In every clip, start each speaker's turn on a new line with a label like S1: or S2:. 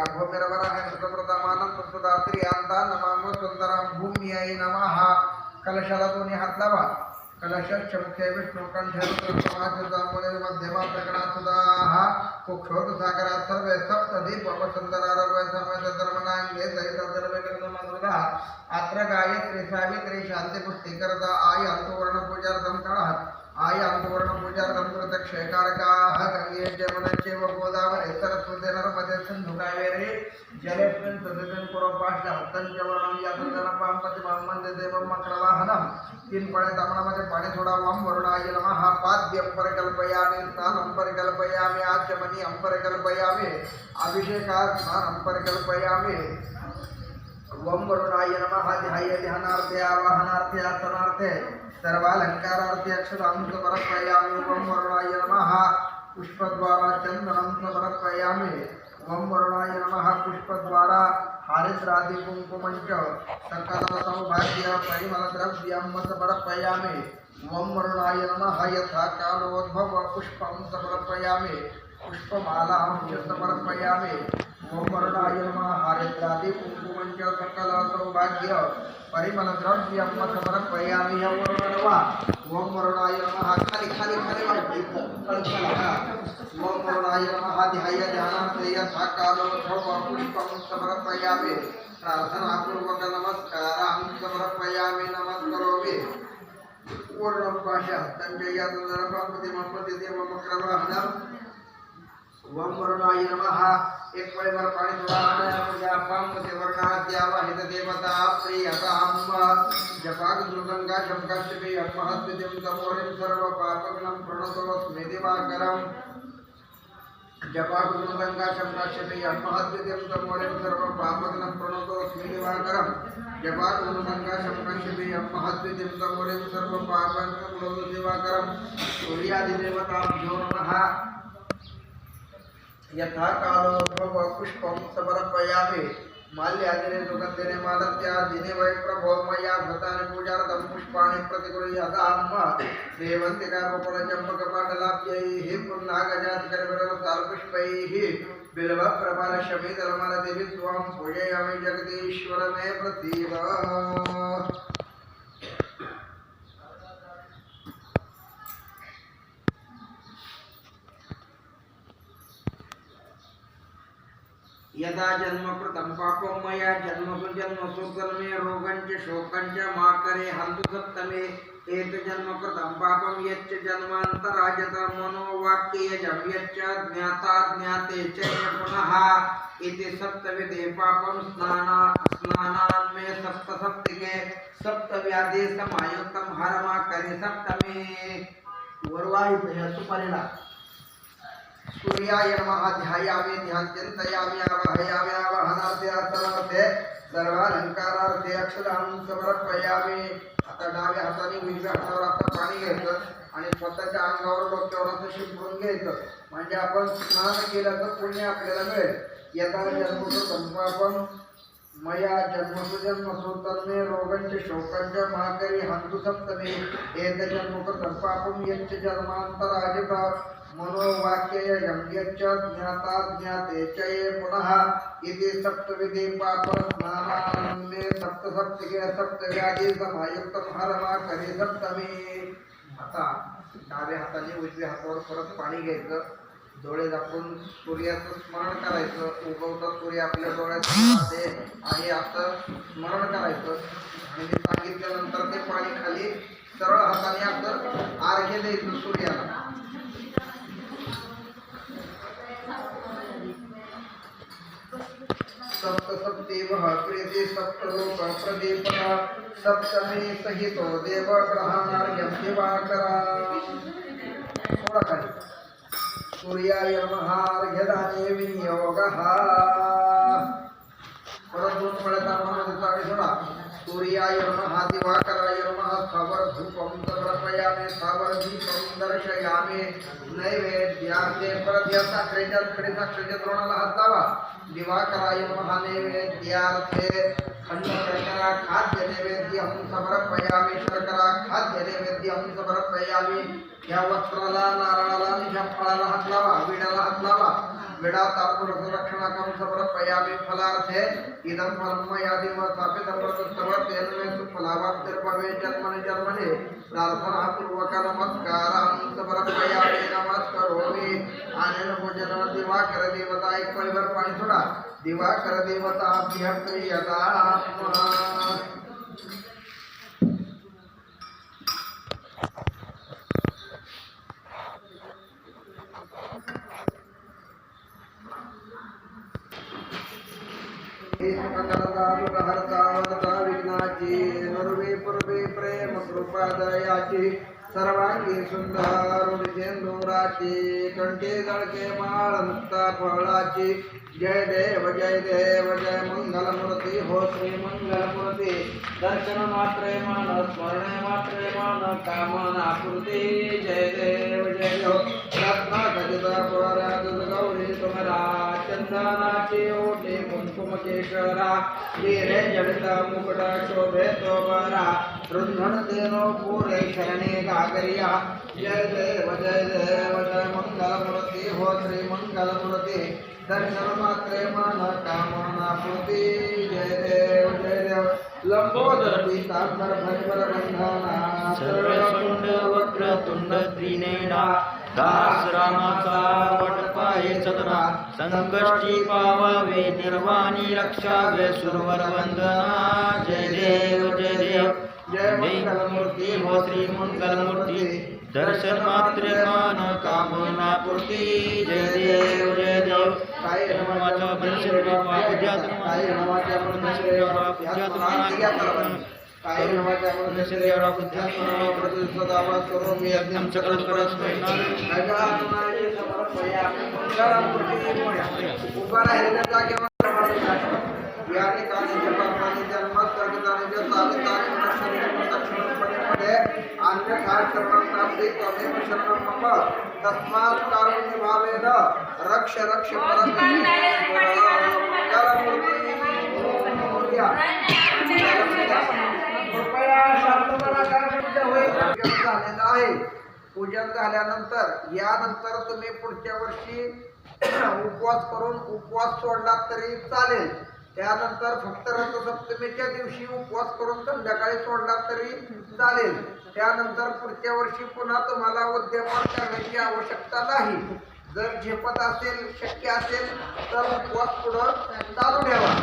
S1: अघोमेरवराय नृतप्रथमानं आई नमामो सुंदरां नमः। कलशाला दोन्ही हात लावा कलशात मुखे विष्णू कंठे रुद्रसमाजमुने मध्यमा प्रकणासुदाः कुक्षोत सागरात सर्वे सप्त दीप वसुंदरारवय समेत धर्मनांगे सहित धर्मकृतमधुरः अत्र गायत्री सावित्री शांती आय अंतवर्ण पूजार्थं कणः ఆయా పూర్ణ పూజార్థమృత క్షయకారకా గంగే జమనచేవ గోదావరి సరస్వతి నర్మదే సింధు కావేరి జలస్మిన్ సదస్మిన్ కురపాష్ట అత్తంజవనం యాతంజనపాంపతి మమ్మంది దేవం మక్రవాహనం తిన్ పడే తమణమతి పడి సుడవం వరుణాయ నమ పాద్యం పరికల్పయామి స్నానం పరికల్పయామి ఆచమని అంపరికల్పయామి అభిషేకా స్నానం పరికల్పయామి ओम स्नानं वरुणाय नमः ध्याय ध्यानार्थे आवाहनार्थे आसनार्थे सर्वालङ्कारार्थे अक्षरां समर्पयामि ओम वरुणाय नमः पुष्पद्वारा चन्दनं समर्पयामि ओम वरुणाय नमः पुष्पद्वारा हारिद्रादि कुङ्कुमञ्च सकलसौभाग्य परिमलद्रव्यं समर्पयामि वम वरुणाय नमः यथा कालोद्भव पुष्पं समर्पयामि पुष्पमालां च समर्पयामि ओम वरुणाय नमः कुङ्कुमञ्च सकल सौभाग्य परिमलद्रव्यं समर्पयामि ह्य वरुणवा ओम वरुणाय नमः खाली खाली खाली ओम वरुणाय नमः ध्याय ध्यानार्थे यथा पुष्पं समर्पयामि प्रार्थनापूर्वक नमस्कारां समर्पयामि नमस्करोमि पूर्णं पाशा तञ्जया सुन्दरपापति वम वरुणाय नमः एक परिमल पाणी दुरानया पंग सेवर्णाद्या हित देवता श्रीयताम जपाग दुर्गंगा शंकश्री अपहत्तिम तमोरिम सर्व पापग्नम प्रणतोस्मे दिवाकरम जपाग दुर्गंगा शंकश्री अपहत्तिम तमोरिम सर्व पापग्नम प्रणतोस्मे दिवाकरम जपाग दुर्गंगा शंकश्री अपहत्तिम तमोरिम सर्व पापग्नम प्रणतोस्मे दिवाकरम सूर्यादि देवता जो नमः यथा कालोद्भव पुष्पं समर्पयामि। माल्यादिने सुगन्धिने मालत्यादिने वै प्रभो मया भूतानि पूजार्थं पुष्पाणि प्रतिगृह्यताम् सेवन्तिकापलचम्पकपाटलाभ्यैः पुन्नागजातिकरविरलसाल्पुष्पैः बिल्वप्रपालशमितरमलदेवि त्वां पूजयामि जगदीश्वर मे प्रसीद यदा जन्मकृतं पापं मया जन्मसु जन्मसु कर्मे रोगञ्च शोकञ्च मा करे हन्तु सप्तमे एतजन्मकृतं पापं यच्च जन्मान्तराजत मनोवाक्येयजं यच्च ज्ञाता ज्ञाते च पुनः इति सप्तविधे पापं स्नाना स्नानान्मे सप्तसप्तिके सप्तव्याधे समायुक्तं हरमा करे सप्तमे। वरवाहित ह्या सूर्याय नमः ध्यायामि ध्यानचिन्तयामि आवाहयामि आवाहनार्थे आसनार्थे सर्वालंकारार्थे अक्षरां समर्पयामि। आता डाव्या हाताने उजव्या हातावर आता पाणी घ्यायचं आणि स्वतःच्या अंगावर डोक्यावर असं शिंपडून घ्यायचं. म्हणजे आपण स्नान केलं तर पुण्य आपल्याला मिळेल. यथा जन्मसु संपापम मया जन्मसु जन्मसु तन्मे रोगञ्च शोकञ्च महाकरी हन्तु सप्तमे एत जन्मकृतं पापं यच्च जन्मान्तराजित मनोवाक्यय यज्ञ ज्ञाता ज्ञाते च ये पुनः इति सप्तविधि पाप स्नानान्मे सप्तसप्तिके सप्तव्याधी समायुक्तं हरमा करी सप्तमी। आता डाव्या हाताने उजव्या हातावर परत पाणी घ्यायचं डोळे झाकून सूर्याचं स्मरण करायचं उगवता सूर्य आपल्या डोळ्यात आणि आहे असं स्मरण करायचं. आणि ते सांगितल्यानंतर ते पाणी खाली सरळ हाताने आपलं अर्घ्य द्यायचं सूर्याला. सप्त सप्तसप्तेवः प्रीति सप्तलोक प्रदीपः सप्तमे सहितो देवग्रहाणार्घ्यं दिवाकरा। थोडा खाली सूर्याय नमः अर्घ्यदाने विनियोगः। परत दोन वेळेचा मनोदुचा सोडा सूर्याय नमः दिवाकराय नमः स्थावर धूपं समर्पयामि स्थावर दीपं दर्शयामि। नैवेद्यार्थे परत या साखरेच्या कडे साखरेच्या द्रोणाला हात लावा दिवाकराय नमः नैवेद्यार्थे खंड शर्करा खाद्य नैवेद्यं समर्पयामि शर्करा खाद्य नैवेद्यं समर्पयामि या वस्त्राला नारळाला आणि ह्या फळाला हात लावा विड्याला हात लावा विडा तात्पुरुषरक्षणकं समर्पयामि फलार्थे इदं फलं मयादिव स्थापितं वर्तस्तव तेन मे सुफलावाप्तिर्भवे जन्मनि जन्मनि प्रार्थनापूर्वक नमस्कारं समर्पयामि नमस्करोमि। आनेन भोजनं दिवाकर देवता एक पळीवर पाणी सोडा दिवाकर देवता अभ्यप्रियता विघ्नाची नर्वे पूर्वे प्रेम कृपादयाची सर्वांगी सुंदर उडजेंदुराची कंठी जळके माळ मुक्ता फळाची जय देव जय देव जय मंगलमूर्ती हो श्री मंगलमूर्ती दर्शन मात्रे मान स्मरणे मात्रे मान कामना पूर्ती जय देव जय देव रत्ना खचित पराज गौरी तुमरा चंदनाची ओटी कुंकुम केशरा वीरे जडित मुकुट शोभे तोबरा रुंधण देनो जय देव जय देव जय मंगलमूर्ती हो जय देव जय देव लंबोदर पीतांबर भजबर
S2: वटपाये चतुरा संकष्टी पावावे निर्वाणी रक्षावे सुरवर वंदना जय जय देव
S1: जय
S2: दर्शन मात्र मान कामना पूर्ती जय देव जय देव
S1: काय
S2: नमाच्या दर्शन
S1: काय नमाच्या काय नमाच्या करून
S2: यज्ञं चक्रस्करस्मै
S1: जन्मात कर्मचारी साधितानी दक्षिणपणे अन्यथा शरणं मम तस्मात् रक्ष रक्ष कृपया होईल झालेलं आहे पूजन झाल्यानंतर यानंतर तुम्ही पुढच्या वर्षी उपवास करून उपवास सोडला तरी चालेल त्यानंतर फक्त रथसप्तमीच्या दिवशी उपवास करून संध्याकाळी सोडला तरी चालेल. त्यानंतर पुढच्या वर्षी पुन्हा तुम्हाला उद्यमान करण्याची आवश्यकता नाही. जर झेपत असेल शक्य असेल तर उपवास पुढं चालू ठेवा.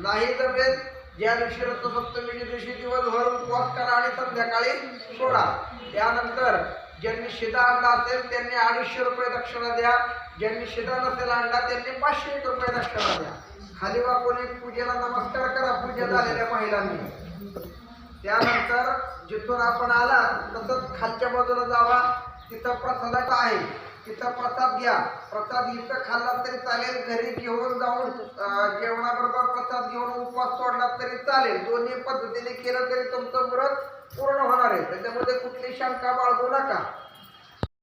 S1: नाही जमेल ज्या दिवशी रथसप्तमीच्या दिवशी दिवसभर उपवास करा आणि संध्याकाळी सोडा. त्यानंतर ज्यांनी शिदा आणला असेल त्यांनी अडीचशे रुपये दक्षिणा द्या. ज्यांनी नसेल आणला त्यांनी पाचशे एक रुपये दक्षिणा द्या खाली एक पूजेला नमस्कार करा पूजा झालेल्या महिलांनी. त्यानंतर जिथून आपण आला तसंच खालच्या बाजूला जावा. तिथं प्रसादाचं आहे. तिथं प्रसाद घ्या. प्रसाद इथं खाल्ला तरी चालेल घरी घेऊन जाऊन जेवणाबरोबर प्रसाद घेऊन उपवास सोडला तरी चालेल. दोन्ही पद्धतीने केलं तरी तुमचं व्रत पूर्ण होणार आहे. त्याच्यामध्ये कुठली शंका बाळगू नका.